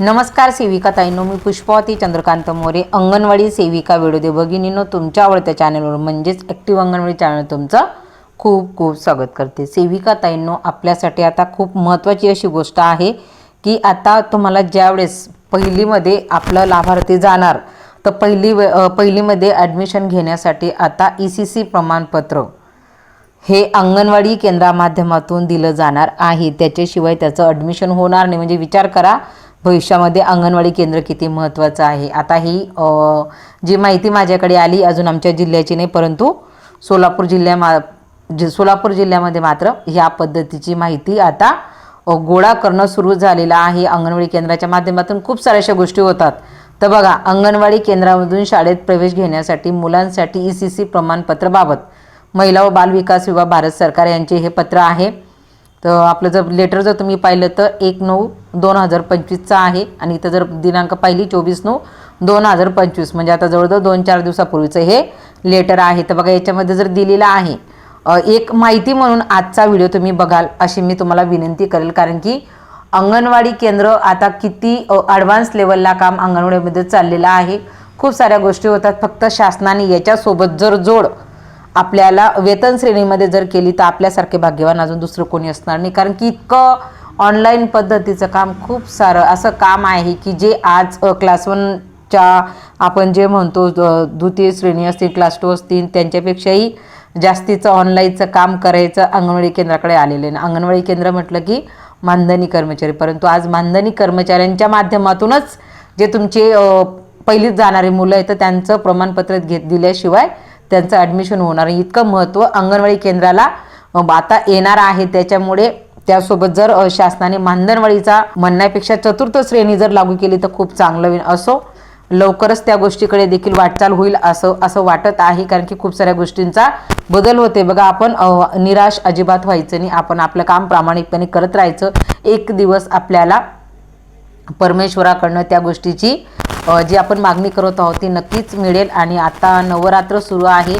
नमस्कार सेविका ताईंनो मी पुष्पावती चंद्रकांत मोरे अंगणवाडी सेविका वेळोदे भगिनीनो तुमच्या आवडत्या चॅनलवर म्हणजेच ॲक्टिव्ह अंगणवाडी चॅनल तुमचं खूप खूप स्वागत करते. सेविका ताईंनो आपल्यासाठी आता खूप महत्त्वाची अशी गोष्ट आहे की आता तुम्हाला ज्यावेळेस पहिलीमध्ये आपलं लाभार्थी जाणार तर पहिली वे- पहिलीमध्ये ॲडमिशन घेण्यासाठी आता ई सी सी प्रमाणपत्र हे अंगणवाडी केंद्रामाध्यमातून दिलं जाणार आहे. त्याच्याशिवाय त्याचं ॲडमिशन होणार नाही. म्हणजे विचार करा भविष्यामध्ये अंगणवाडी केंद्र किती महत्त्वाचं आहे? आता ही जी माहिती माझ्याकडे आली अजून आमच्या जिल्ह्याची नाही परंतु सोलापूर जिल्ह्यामा जि- सोलापूर जिल्ह्यामध्ये मात्र ह्या पद्धतीची माहिती आता गोळा करणं सुरू झालेलं आहे. अंगणवाडी केंद्राच्या माध्यमातून खूप साऱ्याशा गोष्टी होतात. तर बघा अंगणवाडी केंद्रामधून शाळेत प्रवेश घेण्यासाठी मुलांसाठी ई सी सी प्रमाणपत्राबाबत महिला व बाल विकास विभाग भारत सरकार यांचे हे पत्र आहे. तर आपलं जर लेटर जर तुम्ही पाहिलं तर एक नऊ दोन हजार पंचवीसचं आहे. आणि इथं जर दिनांक पाहिली चोवीस नऊ दोन हजार पंचवीस. म्हणजे आता जवळजवळ दोन चार दिवसापूर्वीचं हे लेटर आहे. तर बघा याच्यामध्ये जर दिलेलं आहे एक माहिती म्हणून आजचा व्हिडिओ तुम्ही बघाल अशी मी तुम्हाला विनंती करेल. कारण की अंगणवाडी केंद्र आता किती ॲडव्हान्स लेवलला काम अंगणवाडीमध्ये चाललेलं आहे. खूप साऱ्या गोष्टी होतात. फक्त शासनाने याच्यासोबत जर जोड आपल्याला वेतन श्रेणीमध्ये जर केली तर आपल्यासारखे भाग्यवान अजून दुसरं कोणी असणार नाही. कारण की इतकं ऑनलाईन पद्धतीचं काम खूप सारं असं काम आहे की जे आज क्लास वनच्या आपण जे म्हणतो द्वितीय श्रेणी असतील क्लास टू असतील त्यांच्यापेक्षाही जास्तीचं ऑनलाईनचं काम करायचं अंगणवाडी केंद्राकडे आलेलं आहे. अंगणवाडी केंद्र म्हटलं की मानधनी कर्मचारी. परंतु आज मानधनी कर्मचाऱ्यांच्या माध्यमातूनच जे तुमचे पहिलीच जाणारे मुलं आहेत तर त्यांचं प्रमाणपत्र घेत दिल्याशिवाय त्यांचं ॲडमिशन होणार इतकं महत्त्व अंगणवाडी केंद्राला आता येणार आहे. त्याच्यामुळे त्यासोबत जर शासनाने मानधनवाडीचा म्हणण्यापेक्षा चतुर्थ श्रेणी जर लागू केली तर खूप चांगलं होईल. असो लवकरच त्या गोष्टीकडे देखील वाटचाल होईल असं असं वाटत आहे. कारण की खूप साऱ्या गोष्टींचा बदल होते. बघा आपण निराश अजिबात व्हायचं नाही. आपण आपलं काम प्रामाणिकपणे करत राहायचं. एक दिवस आपल्याला परमेश्वराकडनं त्या गोष्टीची जी आपण मागणी करत आहोत ती नक्कीच मिळेल आणि आता नवरात्र सुरू आहे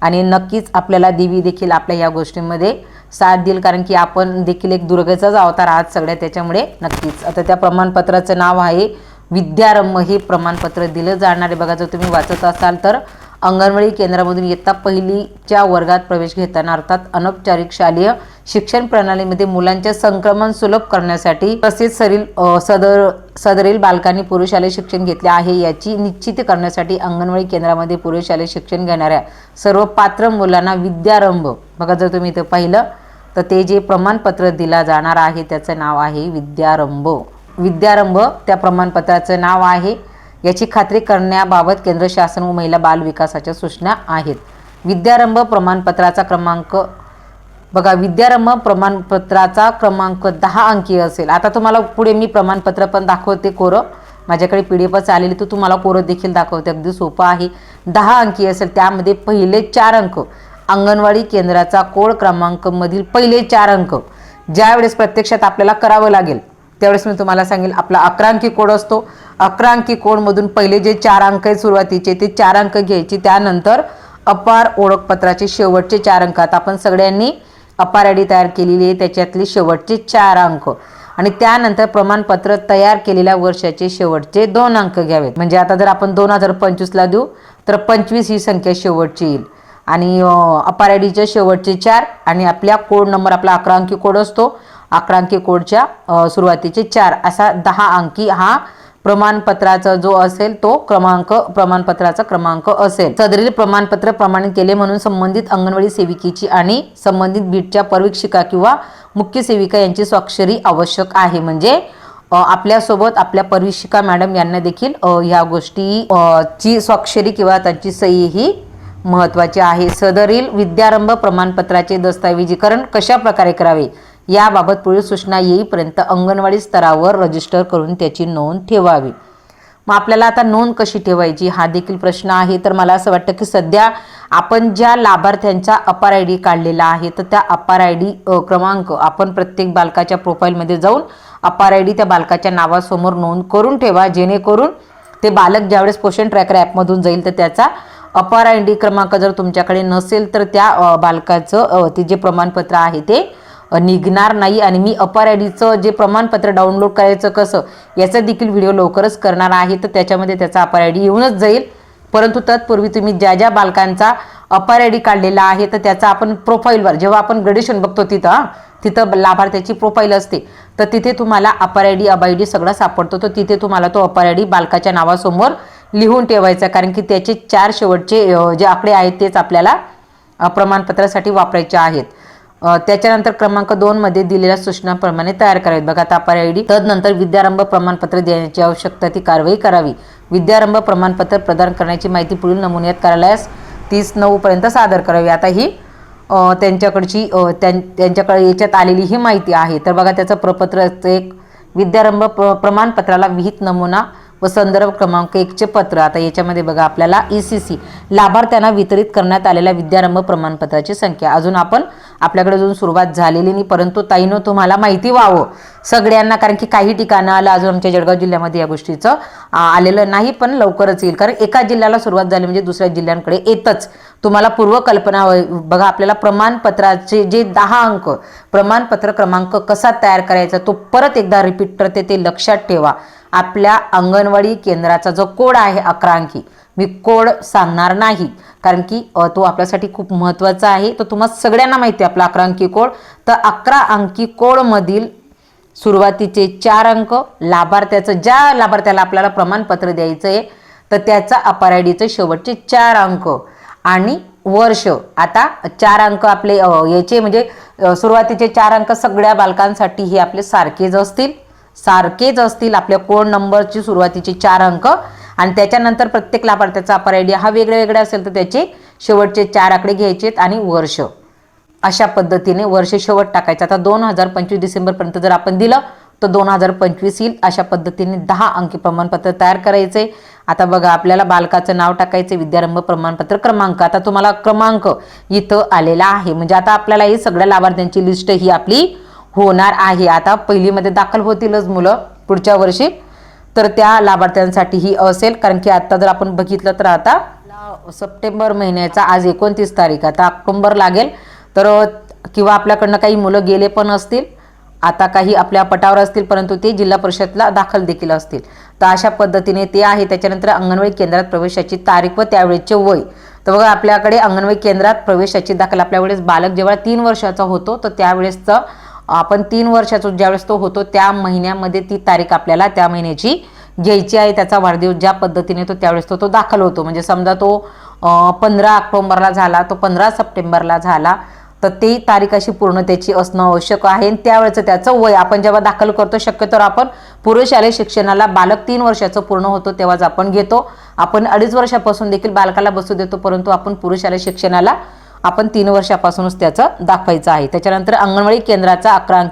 आणि नक्कीच आपल्याला देवी देखील आपल्या या गोष्टींमध्ये साथ देईल कारण की आपण देखील एक दुर्गेचाच अवतार आहात सगळ्या त्याच्यामुळे नक्कीच. आता त्या प्रमाणपत्राचं नाव आहे विद्यारंभ हे प्रमाणपत्र दिलं जाणार आहे. बघा जर तुम्ही वाचत असाल तर अंगणवाडी केंद्रामधून इयत्ता पहिलीच्या वर्गात प्रवेश घेताना अर्थात अनौपचारिक शालेय शिक्षण प्रणालीमध्ये मुलांचे संक्रमण सुलभ करण्यासाठी तसेच सरील सदर सदरील बालकांनी पूर्व शालेय शिक्षण घेतले आहे याची निश्चित करण्यासाठी अंगणवाडी केंद्रामध्ये पूर्व शालेय शिक्षण घेणाऱ्या सर्व पात्र मुलांना विद्यारंभ बघा जर तुम्ही इथं पाहिलं तर ते जे प्रमाणपत्र दिला जाणार आहे त्याचं नाव आहे विद्यारंभ. विद्यारंभ त्या प्रमाणपत्राचं नाव आहे. याची खात्री करण्याबाबत केंद्र शासन व महिला बाल विकासाच्या सूचना आहेत. विद्यारंभ प्रमाणपत्राचा क्रमांक बघा विद्यारंभ प्रमाणपत्राचा क्रमांक दहा अंकी असेल. आता तुम्हाला पुढे मी प्रमाणपत्र पण दाखवते कोरं. माझ्याकडे पी डी एफच आलेली तर तुम्हाला कोरं देखील दाखवते. अगदी सोपं आहे. दहा अंकी असेल त्यामध्ये पहिले चार अंक. अंगणवाडी केंद्राचा कोड क्रमांकमधील पहिले चार अंक. ज्यावेळेस प्रत्यक्षात आपल्याला करावं लागेल त्यावेळेस मी तुम्हाला सांगेल आपला अकरा अंकी कोड असतो. अकरा अंकी कोडमधून पहिले जे चार अंक आहेत सुरुवातीचे ते चार अंक घ्यायचे. त्यानंतर अपार ओळखपत्राचे शेवटचे चार अंक. आता आपण सगळ्यांनी अपार आय तयार केलेली आहे त्याच्यातले शेवटचे चार अंक. आणि त्यानंतर प्रमाणपत्र तयार केलेल्या वर्षाचे शेवटचे दोन अंक घ्यावेत. म्हणजे आता जर आपण दोन हजार पंचवीसला देऊ तर पंचवीस ही संख्या शेवटची येईल. आणि अपार आय डीचे शेवटचे चार आणि आपल्या कोड नंबर आपला अकरा अंकी कोड असतो अकरा अंकी कोडच्या सुरुवातीचे चार असा दहा अंकी हा प्रमाणपत्राचा जो असेल तो क्रमांक प्रमाणपत्राचा क्रमांक असेल. सदरील प्रमाणपत्र प्रमाणित केले म्हणून संबंधित अंगणवाडी सेविकेची आणि संबंधित बीटच्या परवीक्षिका किंवा मुख्य सेविका यांची स्वाक्षरी आवश्यक आहे. म्हणजे आपल्यासोबत आपल्या परवीक्षिका मॅडम यांना देखील ह्या गोष्टी ची स्वाक्षरी किंवा त्यांची सही ही महत्त्वाची आहे. सदरील विद्यारंभ प्रमाणपत्राचे दस्तऐवजीकरण कशा प्रकारे करावे? याबाबत पुढील सूचना येईपर्यंत अंगणवाडी स्तरावर रजिस्टर करून त्याची नोंद ठेवावी. मग आपल्याला आता नोंद कशी ठेवायची? हा देखील प्रश्न आहे. तर मला असं वाटतं की सध्या आपण ज्या लाभार्थ्यांचा अपार आय डी काढलेला आहे तर त्या अपार आय डी क्रमांक आपण प्रत्येक बालकाच्या प्रोफाईलमध्ये जाऊन अपार आय डी त्या बालकाच्या नावासमोर नोंद करून ठेवा. जेणेकरून ते बालक ज्यावेळेस पोषण ट्रॅकर ॲपमधून जाईल तर त्याचा अपार आय डी क्रमांक जर तुमच्याकडे नसेल तर त्या बालकाचं ते जे प्रमाणपत्र आहे ते निघणार नाही आणि मी अपार आय डीचं जे प्रमाणपत्र डाउनलोड करायचं कसं याचा देखील व्हिडिओ लवकरच करणार आहे. तर त्याच्यामध्ये त्याचा अपार आय डी येऊनच जाईल. परंतु तत्पूर्वी तुम्ही ज्या ज्या बालकांचा अपार आय डी काढलेला आहे तर त्याचा आपण प्रोफाईलवर जेव्हा आपण ग्रेडेशन बघतो तिथं तिथं लाभार्थ्याची प्रोफाईल असते. तर तिथे तुम्हाला अपार आय डी अबाय डी सगळं सापडतो. तर तिथे तुम्हाला तो अपार आय डी बालकाच्या नावासमोर लिहून ठेवायचा कारण की त्याचे चार शेवटचे जे आकडे आहेत तेच आपल्याला प्रमाणपत्रासाठी वापरायचे आहेत. त्याच्यानंतर क्रमांक दोन मध्ये दिलेल्या सूचनाप्रमाणे तयार करावेत. बघा आता आय डी तदनंतर विद्यारंभ प्रमाणपत्र देण्याची आवश्यकता ती कारवाई करावी. विद्यारंभ प्रमाणपत्र प्रदान करण्याची माहिती पुढील नमुन्यात कार्यालयास तीस नऊ पर्यंत सादर करावी. आता ही त्यांच्याकडची त्यां त्यांच्याकडे याच्यात आलेली ही माहिती आहे. तर बघा त्याचं प्रपत्र एक विद्यारंभ प्र प्रमाणपत्राला विहित नमुना व संदर्भ क्रमांक एकचे पत्र. आता याच्यामध्ये बघा आपल्याला ई सी सी लाभार्थ्यांना वितरित करण्यात आलेल्या विद्यारंभ प्रमाणपत्राची संख्या. अजून आपण आपल्याकडे अजून सुरुवात झालेली नाही परंतु ताईनो तुम्हाला माहिती व्हावं. सगळ्यांना कारण की काही ठिकाणं आलं अजून आमच्या जळगाव जिल्ह्यामध्ये या गोष्टीचं आलेलं नाही पण लवकरच येईल. कारण एका जिल्ह्याला सुरुवात झाली म्हणजे दुसऱ्या जिल्ह्यांकडे येतच. तुम्हाला पूर्वकल्पना बघा आपल्याला प्रमाणपत्राचे जे दहा अंक प्रमाणपत्र क्रमांक कसा तयार करायचा तो परत एकदा रिपीट करते ते लक्षात ठेवा. आपल्या अंगणवाडी केंद्राचा जो कोड आहे अकरा अंकी मी कोड सांगणार नाही. कारण की तो आपल्यासाठी खूप महत्त्वाचा आहे. तर तुम्हाला सगळ्यांना माहिती आहे आपला अकरा अंकी कोड. तर अकरा अंकी कोडमधील सुरुवातीचे चार अंक लाभार्थ्याचं ज्या लाभार्थ्याला आपल्याला प्रमाणपत्र द्यायचं आहे तर त्याचा अपार आय डीचे शेवटचे चार अंक. आणि वर्ष आता चार अंक आपले याचे म्हणजे सुरुवातीचे चार अंक सगळ्या बालकांसाठी हे आपले सारखेच असतील. सारखेच असतील आपल्या कोड नंबरची सुरुवातीचे चार अंक. आणि त्याच्यानंतर प्रत्येक लाभार्थ्याचा अपार आय डी हा वेगळे वेगळा असेल तर त्याचे शेवटचे चार आकडे घ्यायचेत आणि वर्ष. अशा पद्धतीने वर्ष शेवट टाकायचं. आता दोन हजार पंचवीस डिसेंबरपर्यंत जर आपण दिलं तर दोन हजार पंचवीस येईल. अशा पद्धतीने दहा अंकी प्रमाणपत्र तयार करायचे. आता बघा आपल्याला बालकाचं नाव टाकायचं विद्यारंभ प्रमाणपत्र क्रमांक. आता तुम्हाला क्रमांक इथं आलेला आहे. म्हणजे आता आपल्याला ही सगळ्या लाभार्थ्यांची लिस्ट ही आपली होणार आहे. आता पहिलीमध्ये दाखल होतीलच मुलं पुढच्या वर्षी. तर त्या लाभार्थ्यांसाठी ही असेल. कारण की आता जर आपण बघितलं तर आता सप्टेंबर महिन्याचा आज एकोणतीस तारीख आता ऑक्टोंबर लागेल. तर किंवा आपल्याकडनं काही मुलं गेले पण असतील. आता काही आपल्या पटावर असतील परंतु ते जिल्हा परिषदला दाखल देखील असतील. तर अशा पद्धतीने ते आहे. त्याच्यानंतर अंगणवाडी केंद्रात प्रवेशाची तारीख व त्यावेळेचे वय. तर बघा आपल्याकडे अंगणवाडी केंद्रात प्रवेशाची दाखल आपल्यावेळेस बालक जेव्हा तीन वर्षाचा होतो तर त्यावेळेसचं आपण तीन वर्षाचा ज्यावेळेस तो होतो त्या महिन्यामध्ये ती तारीख आपल्याला त्या महिन्याची घ्यायची आहे. त्याचा वाढदिवस ज्या पद्धतीने तो त्यावेळेस तो तो दाखल होतो. म्हणजे समजा तो पंधरा ऑक्टोंबरला झाला तो पंधरा सप्टेंबरला झाला तर ती तारीख अशी पूर्ण त्याची असणं आवश्यक आहे. आणि त्यावेळेचं त्याचं वय आपण जेव्हा दाखल करतो शक्यतो आपण पूर्वशालेय शिक्षणाला बालक तीन वर्षाचं पूर्ण होतो तेव्हाच आपण घेतो. आपण अडीच वर्षापासून देखील बालकाला बसू देतो परंतु आपण पुरुषालय शिक्षणाला आपण तीन वर्षापासूनच त्याचं दाखवायचं आहे. त्याच्यानंतर अंगणवाडी केंद्राचा अकरा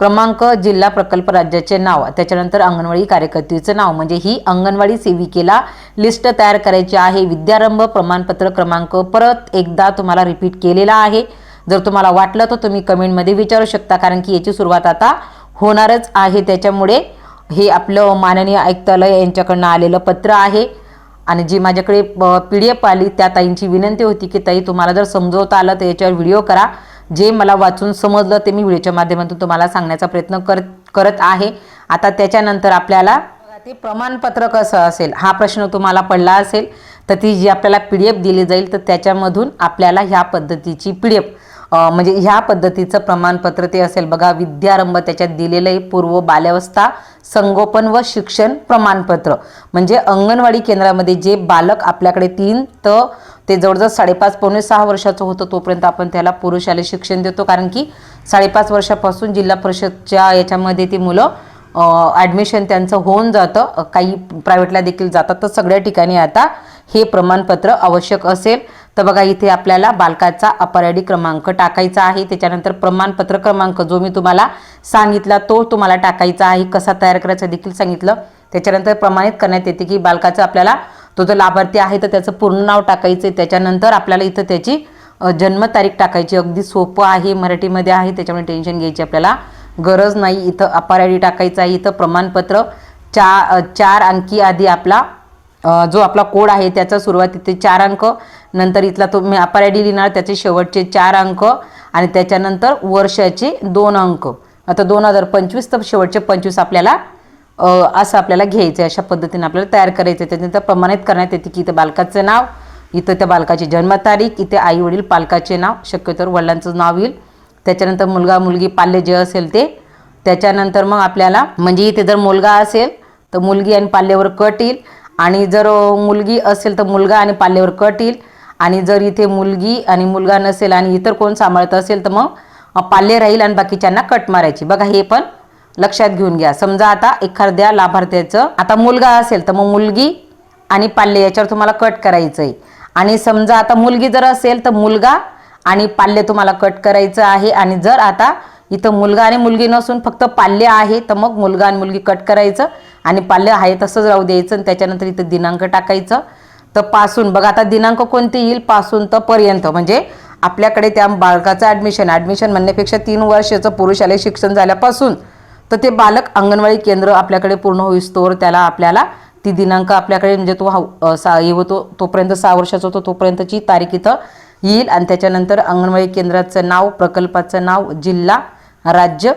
क्रमांक जिल्हा प्रकल्प राज्याचे नाव त्याच्यानंतर अंगणवाडी कार्यकर्तीचं नाव म्हणजे ही अंगणवाडी सेविकेला लिस्ट तयार करायची आहे. विद्यारंभ प्रमाणपत्र क्रमांक परत एकदा तुम्हाला रिपीट केलेला आहे. जर तुम्हाला वाटलं तर तुम्ही कमेंटमध्ये विचारू शकता कारण की याची सुरुवात आता होणारच आहे. त्याच्यामुळे हे आपलं माननीय आयुक्तालय यांच्याकडनं आलेलं पत्र आहे. आणि जी माझ्याकडे पी डी एफ आली त्या ताईंची विनंती होती की ताई तुम्हाला जर समजवता आलं तर याच्यावर व्हिडिओ करा. जे मला वाचून समजलं ते मी व्हिडिओच्या माध्यमातून तुम्हाला सांगण्याचा प्रयत्न करत करत आहे. आता त्याच्यानंतर आपल्याला ते प्रमाणपत्र कसं असेल हा प्रश्न तुम्हाला पडला असेल तर ती जी आपल्याला पी डी एफ दिली जाईल तर त्याच्यामधून आपल्याला ह्या पद्धतीची पी डी एफ म्हणजे ह्या पद्धतीचं प्रमाणपत्र ते असेल बघा विद्यारंभ त्याच्यात दिलेलं आहे पूर्व बाल्यावस्था संगोपन व शिक्षण प्रमाणपत्र. म्हणजे अंगणवाडी केंद्रामध्ये जे बालक आपल्याकडे तीन तर ते जवळजवळ साडेपाच पावणे सहा वर्षाचं होतं तोपर्यंत आपण त्याला पुरुषाला शिक्षण देतो. कारण की साडेपाच वर्षापासून जिल्हा परिषदच्या याच्यामध्ये ती मुलं ॲडमिशन त्यांचं होऊन जातं. काही प्रायव्हेटला देखील जातात. तर सगळ्या ठिकाणी आता हे प्रमाणपत्र आवश्यक असेल. तर बघा इथे आपल्याला बालकाचा अपराडी क्रमांक टाकायचा आहे. त्याच्यानंतर प्रमाणपत्र क्रमांक जो मी तुम्हाला सांगितला तो तुम्हाला टाकायचा आहे. कसा तयार करायचा देखील सांगितलं. त्याच्यानंतर प्रमाणित करण्यात येते की बालकाचं आपल्याला तो जो लाभार्थी आहे तर त्याचं पूर्ण नाव टाकायचं आहे त्याच्यानंतर आपल्याला इथं त्याची जन्मतारीख टाकायची. अगदी सोपं आहे. मराठीमध्ये आहे. त्याच्यामुळे टेन्शन घ्यायची आपल्याला गरज नाही. इथं अपार आय डी टाकायचं आहे. इथं प्रमाणपत्र चा चार अंकी आधी आपला जो आपला कोड आहे त्याचा सुरुवातीचे चार अंक नंतर इथला तो मी अपार आय डी लिहिणार त्याचे शेवटचे चार अंक आणि त्याच्यानंतर वर्षाचे दोन अंक. आता दोन हजार पंचवीस तर शेवटचे पंचवीस आपल्याला असं आपल्याला घ्यायचं आहे अशा पद्धतीने आपल्याला तयार करायचं आहे त्याच्यानंतर प्रमाणित करण्यात येते की इथं बालकाचं नाव इथं त्या बालकाची जन्मतारीख इथे आई वडील पालकाचे नाव शक्यतो वडिलांचं नाव येईल. त्याच्यानंतर मुलगा मुलगी पाल्य जे असेल ते. त्याच्यानंतर मग आपल्याला म्हणजे इथे जर मुलगा असेल तर मुलगी आणि पाल्यावर कट येईल. आणि जर मुलगी असेल तर मुलगा आणि पाल्यावर कट येईल. आणि जर इथे मुलगी आणि मुलगा नसेल आणि इतर कोण सांभाळत असेल तर मग पाल्य राहील आणि बाकीच्यांना कट मारायची. बघा हे पण लक्षात घेऊन घ्या. समजा आता एखाद्या लाभार्थ्याचं आता मुलगा असेल तर मग मुलगी आणि पाल्य याच्यावर तुम्हाला कट करायचं आहे आणि समजा आता मुलगी जर असेल तर मुलगा आणि पाल्य तुम्हाला कट करायचं आहे. आणि जर आता इथं मुलगा आणि मुलगी नसून फक्त पाल्य आहे तर मग मुलगा आणि मुलगी कट करायचं. आणि पाल्य आहे तसंच राहू द्यायचं आणि त्याच्यानंतर इथं दिनांक टाकायचं. तर पासून बघा आता दिनांक कोणते येईल? पासून तर पर्यंत. म्हणजे आपल्याकडे त्या बालकाचं ॲडमिशन ॲडमिशन म्हणण्यापेक्षा तीन वर्षाचं पुरुषालय शिक्षण झाल्यापासून तर ते बालक अंगणवाडी केंद्र आपल्याकडे पूर्ण होईस्तोवर त्याला आपल्याला ती दिनांक आपल्याकडे म्हणजे तो हा सा येतो होतो तोपर्यंत सहा वर्षाचा होतो तोपर्यंतची तारीख इथं येईल. आणि त्याच्यानंतर अंगणवाडी केंद्राचं नाव प्रकल्पाचं नाव जिल्हा राज्य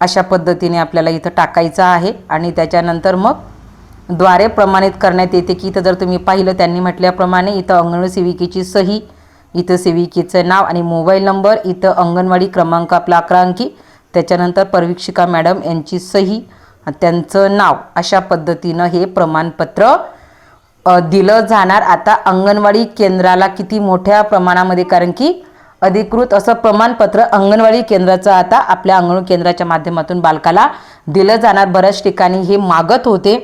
अशा पद्धतीने आपल्याला इथं टाकायचं आहे. आणि त्याच्यानंतर मग द्वारे प्रमाणित करण्यात येते की इथं जर तुम्ही पाहिलं त्यांनी म्हटल्याप्रमाणे इथं अंगणवाडी सेविकेची सही इथं सेविकेचं नाव आणि मोबाईल नंबर इथं अंगणवाडी क्रमांक आपला अकरा अंकी त्याच्यानंतर परवीक्षिका मॅडम यांची सही त्यांचं नाव अशा पद्धतीनं हे प्रमाणपत्र दिलं जाणार. आता अंगणवाडी केंद्राला किती मोठ्या प्रमाणामध्ये कारण की अधिकृत असं प्रमाणपत्र अंगणवाडी केंद्राचं आता आपल्या अंगणवाडी केंद्राच्या माध्यमातून बालकाला दिलं जाणार. बऱ्याच ठिकाणी हे मागत होते.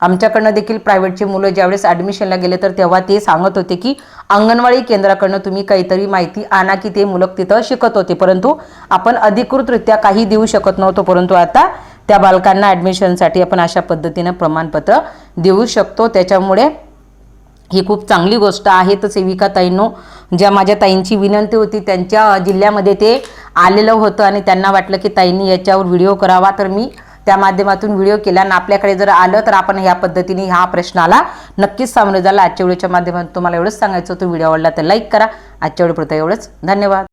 आमच्याकडनं देखील प्रायव्हेटची मुलं ज्यावेळेस ॲडमिशनला गेले तर तेव्हा ते सांगत होते की अंगणवाडी केंद्राकडनं तुम्ही काहीतरी माहिती आणा की ते मुलं तिथं शिकत होते. परंतु आपण अधिकृतरित्या काही देऊ शकत नव्हतो. परंतु आता त्या बालकांना ॲडमिशनसाठी आपण अशा पद्धतीनं प्रमाणपत्र देऊ शकतो. त्याच्यामुळे ही खूप चांगली गोष्ट आहे. तर सेविका ताईंनो ज्या माझ्या ताईंची विनंती होती त्यांच्या जिल्ह्यामध्ये ते आलेलं होतं आणि त्यांना वाटलं की ताईंनी याच्यावर व्हिडिओ करावा. तर मी त्या माध्यमातून व्हिडिओ केला आणि आपल्याकडे जर आलं तर आपण ह्या पद्धतीने ह्या प्रश्नाला नक्कीच सामोरे झाला. आजच्या व्हिडिओच्या माध्यमातून तुम्हाला एवढंच सांगायचं होतं. व्हिडिओ आवडला तर लाईक करा. आजच्या व्हिडिओ एवढंच. धन्यवाद.